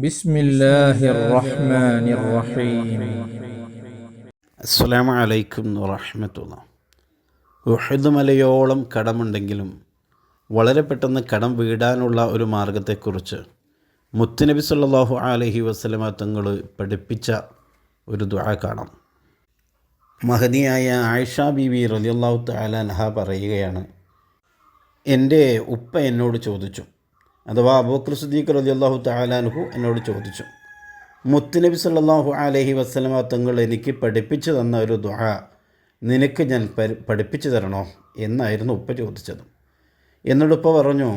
بسم الله الرحمن الرحيم അസ്സലാമു അലൈക്കും വറഹമത്തുള്ള ഉഹദ് മലയോളം കടമുണ്ടെങ്കിലും വളരെ പെട്ടെന്ന് കടം വീടാനുള്ള ഒരു മാർഗത്തെക്കുറിച്ച് മുത്തുനബി സല്ലല്ലാഹു അലൈഹി വസല്ലമ തങ്ങൾ പഠിപ്പിച്ച ഒരു ദുആ കാണാം മഹദിയായ ആയിഷ ബീവി റളിയല്ലാഹു തആല അൻഹ പറയുകയാണ് എൻ്റെ ഉപ്പ എന്നോട് ചോദിച്ചു അഥവാ അബൂക്കർ സുദ്ദീഖ് റളിയല്ലാഹു അള്ളാഹു താലാൻഹു എന്നോട് ചോദിച്ചു മുത്തുനബി സല്ലാഹു അലഹി വസ്ലമ തങ്ങൾ എനിക്ക് പഠിപ്പിച്ചു തന്ന ഒരു ദുഹ നിനക്ക് ഞാൻ പഠിപ്പിച്ചു തരണോ? എന്നായിരുന്നു ഉപ്പ ചോദിച്ചത്. എന്നോട് ഉപ്പ പറഞ്ഞു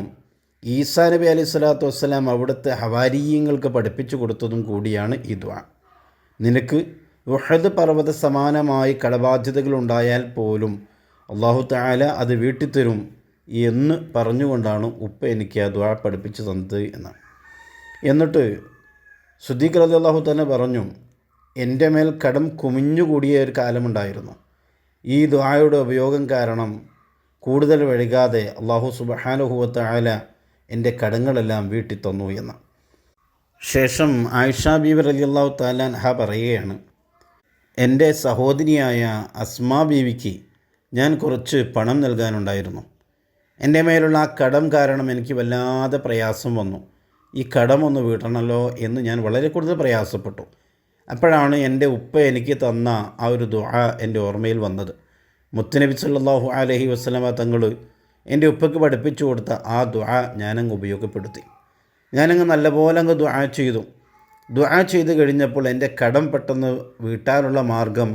ഈസാ നബി അലൈഹി സ്വലാത്തു വസ്സലാം അവിടുത്തെ ഹവാരീയങ്ങൾക്ക് പഠിപ്പിച്ചു കൊടുത്തതും കൂടിയാണ് ഈ ദുആ. നിനക്ക് ഉഹദ് പർവത സമാനമായി കടബാധ്യതകളുണ്ടായാൽ പോലും അള്ളാഹു താല അത് വീട്ടിത്തരും. എന്ന് പറഞ്ഞുകൊണ്ടാണ് ഉപ്പ എനിക്ക് ആ ദ്വാ പഠിപ്പിച്ചു തന്നത് എന്ന് എന്നിട്ട് സുദ്ദീഖ് അലി അള്ളാഹു തന്നെ പറഞ്ഞു എന്റെ മേൽ കടം കുമിഞ്ഞുകൂടിയ ഒരു കാലമുണ്ടായിരുന്നു. ഈ ദുആയുടെ ഉപയോഗം കാരണം കൂടുതൽ വഴികാതെ അള്ളാഹു സുബഹാനുഹുവത്ത ആല എന്റെ കടങ്ങളെല്ലാം വീട്ടി തന്നു എന്ന് ശേഷം ആയിഷ ബീബി അലി അള്ളാഹു താലാൻഹ പറയുകയാണ് എന്റെ സഹോദരിയായ അസ്മാ ബീവിക്ക് ഞാൻ കുറച്ച് പണം നൽകാനുണ്ടായിരുന്നു. എന്റെ മേലുള്ള ആ കടം കാരണം എനിക്ക് വല്ലാതെ പ്രയാസം വന്നു. ഈ കടം ഒന്ന് വീട്ടണമല്ലോ എന്ന് ഞാൻ വളരെ കൂടുതൽ പ്രയാസപ്പെട്ടു. അപ്പോഴാണ് എന്റെ ഉപ്പ എനിക്ക് തന്ന ആ ഒരു ദുആ എന്റെ ഓർമ്മയിൽ വന്നത്. മുത്തുനബി സല്ലാഹു അലഹി വസ്ലമ തങ്ങൾ എന്റെ ഉപ്പയ്ക്ക് പഠിപ്പിച്ചു കൊടുത്ത ആ ദുആ ഞാനങ്ങ് ഉപയോഗപ്പെടുത്തി. ഞാനങ്ങ് നല്ലപോലെ അങ്ങ് ദുആ ചെയ്തു. ദുആ ചെയ്ത് കഴിഞ്ഞപ്പോൾ എന്റെ കടം പെട്ടെന്ന് വീട്ടാനുള്ള മാർഗം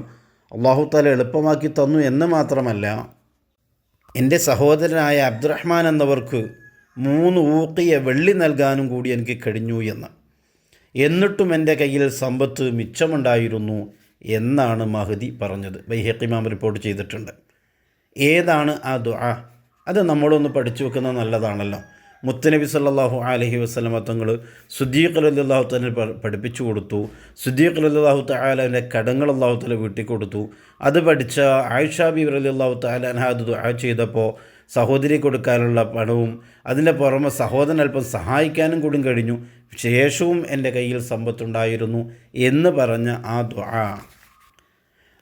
അള്ളാഹു താല എളുപ്പമാക്കി തന്നു എന്ന് മാത്രമല്ല എന്റെ സഹോദരനായ അബ്ദുറഹ്മാൻ എന്നവർക്ക് മൂന്ന് ഊക്കിയ വെള്ളി നൽകാനും കൂടി എനിക്ക് കഴിഞ്ഞു എന്ന്. എന്നിട്ടും എന്റെ കയ്യിൽ സമ്പത്ത് മിച്ചമുണ്ടായിരുന്നു എന്നാണ് മഹദി പറഞ്ഞത്. ബൈഹക്കിമാം റിപ്പോർട്ട് ചെയ്തിട്ടുണ്ട്. ഏതാണ് ആ ദുആ? അത് നമ്മളൊന്ന് പഠിച്ചു വെക്കുന്നത് നല്ലതാണല്ലോ. മുത്തനബി സല്ലാഹു അലഹി വസ്ലമ തങ്ങൾ സുദ്ദീഖ് അല്ലാഹു തന്നെ പഠിപ്പിച്ചു കൊടുത്തു. സുദ്ദീഖ് അല്ലാഹു തലാവിന്റെ കടങ്ങൾ അള്ളാഹു തല വീട്ടിൽ കൊടുത്തു. അത് പഠിച്ച ആയിഷ ബീബർ അലി അള്ളാഹു തലാൻഹ അത് ദുആ ചെയ്തപ്പോൾ സഹോദരി കൊടുക്കാനുള്ള പണവും അതിന്റെ പുറമെ സഹോദരൻ അല്പം സഹായിക്കാനും കൂടി കഴിഞ്ഞു. ശേഷവും എന്റെ കയ്യിൽ സമ്പത്തുണ്ടായിരുന്നു എന്ന് പറഞ്ഞ ആ ദുആ.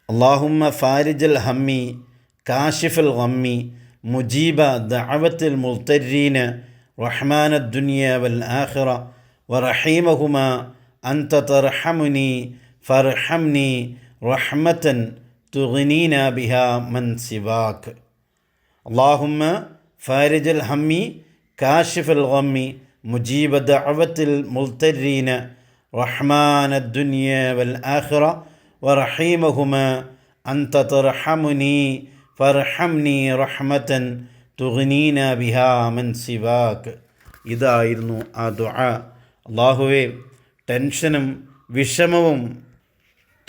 അള്ളാഹുമ്മ ഫാരിജൽ ഹമ്മി കാഷിഫൽ ഹമ്മി മുജീബ ദഅവത്തുൽ മുൽത്തരീന് رحمن الدنيا والآخرة ورحيمهما أنت ترحمني فارحمني رحمة تغنينا بها من سواك. اللهم فارج الهم كاشف الغم مجيب دعوة المضطرين رحمن الدنيا والآخرة ورحيمهما أنت ترحمني فارحمني رحمة തുഗ്നീന ബിഹാ മൻ സിവാക്ക് ഇതായിരുന്നു ആ ദുആ. അള്ളാഹുവെ ടെൻഷനും വിഷമവും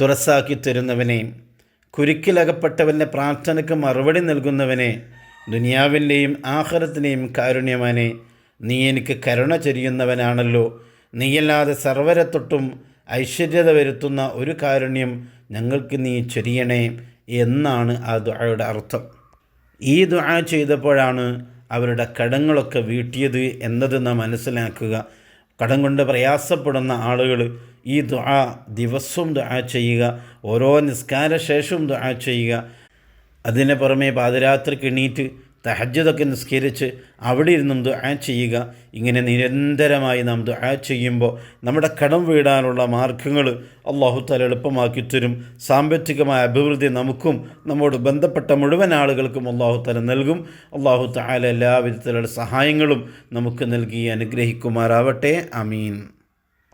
തുറസാക്കി തരുന്നവനെ കുരുക്കിലകപ്പെട്ടവന്റെ പ്രാർത്ഥനയ്ക്ക് മറുപടി നൽകുന്നവനെ ദുനിയാവിന്റെയും ആഹ്റത്തിന്റെയും കാരുണ്യമാനെ നീ എനിക്ക് കരുണ ചൊരിയുന്നവനാണല്ലോ. നീയല്ലാതെ സർവരത്തൊട്ടും ഐശ്വര്യത വരുത്തുന്ന ഒരു കാരുണ്യം ഞങ്ങൾക്ക് നീ ചൊരിയണേ എന്നാണ് ആ ദുആയുടെ അർത്ഥം. ഈ ദുആ ചെയ്തപ്പോഴാണ് അവരുടെ കടങ്ങളൊക്കെ വീട്ടിയത് എന്നത് നാം മനസ്സിലാക്കുക. കടം കൊണ്ട് പ്രയാസപ്പെടുന്ന ആളുകൾ ഈ ദുആ ദിവസവും ദുആ ചെയ്യുക ഓരോ നിസ്കാര ശേഷവും ദുആ ചെയ്യുക. അതിന് പുറമെ പാതിരാത്രിക്ക് എണീറ്റ് തഹജ്ജതൊക്കെ നിസ്കരിച്ച് അവിടെ ഇരുന്നും ദുആ ചെയ്യുക. ഇങ്ങനെ നിരന്തരമായി നാം ദുആ ചെയ്യുമ്പോൾ നമ്മുടെ കടം വീടാനുള്ള മാർഗങ്ങൾ അള്ളാഹു താല എളുപ്പമാക്കി തരും. സാമ്പത്തികമായ അഭിവൃദ്ധി നമുക്കും നമ്മോട് ബന്ധപ്പെട്ട മുഴുവൻ ആളുകൾക്കും അള്ളാഹു താല നൽകും. അള്ളാഹു താല എല്ലാവിധത്തിലുള്ള സഹായങ്ങളും നമുക്ക് നൽകി അനുഗ്രഹിക്കുമാറാവട്ടെ. അമീൻ